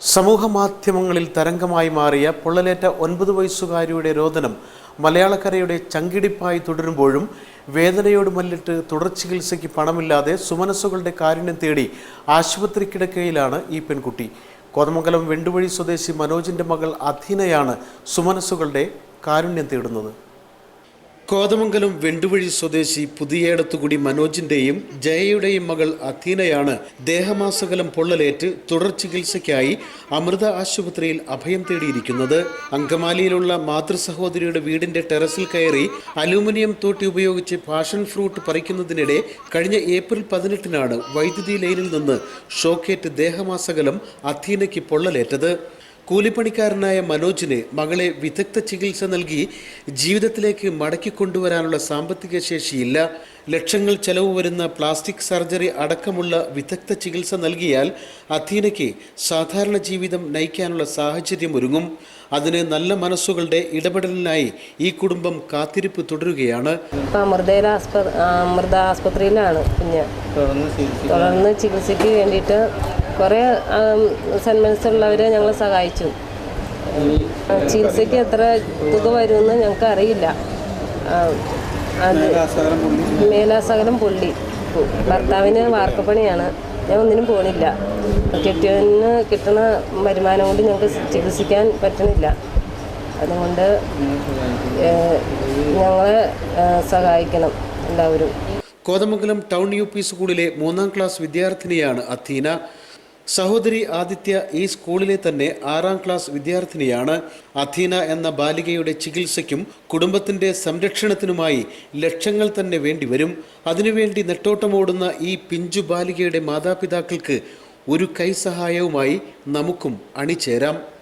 സമൂഹ മാധ്യമങ്ങളിൽ തരംഗമായി മാറിയ പൊള്ളലേറ്റ ഒൻപത് വയസ്സുകാരിയുടെ രോദനം മലയാളക്കരയുടെ ചങ്കിടിപ്പായി തുടരുമ്പോഴും വേദനയോട് മല്ലിട്ട് തുടർ ചികിത്സയ്ക്ക് പണമില്ലാതെ സുമനസ്സുകളുടെ കാരുണ്യം തേടി ആശുപത്രി കിടക്കയിലാണ് ഈ പെൺകുട്ടി. കോതമംഗലം വെണ്ടുവഴി സ്വദേശി മനോജിന്റെ മകൾ അധീനയാണ് സുമനസ്സുകളുടെ കാരുണ്യം തേടുന്നത്. കോതമംഗലം വെണ്ടുവഴി സ്വദേശി പുതിയേടത്തുകുടി മനോജിന്റെയും ജയയുടെയും മകൾ അഥീനയാണ് ദേഹമാസകലം പൊള്ളലേറ്റ് തുടർ ചികിത്സയ്ക്കായി അമൃത ആശുപത്രിയിൽ അഭയം തേടിയിരിക്കുന്നത്. അങ്കമാലിയിലുള്ള മാതൃസഹോദരിയുടെ വീടിന്റെ ടെറസിൽ കയറി അലൂമിനിയം തോട്ടി ഉപയോഗിച്ച് പാഷൻ ഫ്രൂട്ട് പറിക്കുന്നതിനിടെ കഴിഞ്ഞ ഏപ്രിൽ പതിനെട്ടിനാണ് വൈദ്യുതി ലൈനിൽ നിന്ന് ഷോക്കേറ്റ് ദേഹമാസകലം അഥീനയ്ക്ക് പൊള്ളലേറ്റത്. കൂലിപ്പണിക്കാരനായ മനോജിന് മകളെ വിദഗ്ധ ചികിത്സ നൽകി ജീവിതത്തിലേക്ക് മടക്കി കൊണ്ടുവരാനുള്ള സാമ്പത്തിക ശേഷിയില്ല. ലക്ഷങ്ങൾ ചെലവ് വരുന്ന പ്ലാസ്റ്റിക് സർജറി അടക്കമുള്ള വിദഗ്ധ ചികിത്സ നൽകിയാൽ അധീനയ്ക്ക് സാധാരണ ജീവിതം നയിക്കാനുള്ള സാഹചര്യം ഒരുങ്ങും. അതിന് നല്ല മനസ്സുകളുടെ ഇടപെടലിനായി ഈ കുടുംബം കാത്തിരിപ്പ് തുടരുകയാണ്. ആസ്പ ആസ്പത്രിയിലാണ് കുഞ്ഞ്. തുടർന്ന് ചികിത്സയ്ക്ക് വേണ്ടിയിട്ട് കുറേ സെന്റ് സന്മനസ്സുള്ളവരെ ഞങ്ങൾ സഹായിച്ചു. ചികിത്സയ്ക്ക് എത്ര തുക വരുമെന്ന് ഞങ്ങൾക്ക് അറിയില്ല മേലാസകലം പൊള്ളി. ഭർത്താവിന് വാർക്കപ്പണിയാണ്. ഞാൻ ഒന്നിനും പോണില്ല. കെട്ടിയവന് കിട്ടുന്ന വരുമാനം കൊണ്ട് ഞങ്ങൾക്ക് ചികിത്സിക്കാൻ പറ്റണില്ല. അതുകൊണ്ട് ഞങ്ങളെ സഹായിക്കണം എല്ലാവരും. കോതമംഗലം ടൗൺ യു പി സ്കൂളിലെ മൂന്നാം ക്ലാസ് വിദ്യാർത്ഥിനിയാണ് അഥീന സഹോദരി ആദിത്യ ഈ സ്കൂളിലെ തന്നെ ആറാം ക്ലാസ് വിദ്യാർത്ഥിനിയാണ്. അഥീന എന്ന ബാലികയുടെ ചികിത്സയ്ക്കും കുടുംബത്തിന്റെ സംരക്ഷണത്തിനുമായി ലക്ഷങ്ങൾ തന്നെ വേണ്ടിവരും. അതിനുവേണ്ടി നെട്ടോട്ടമോടുന്ന ഈ പിഞ്ചു ബാലികയുടെ മാതാപിതാക്കൾക്ക് ഒരു കൈസഹായവുമായി നമുക്കും അണിചേരാം.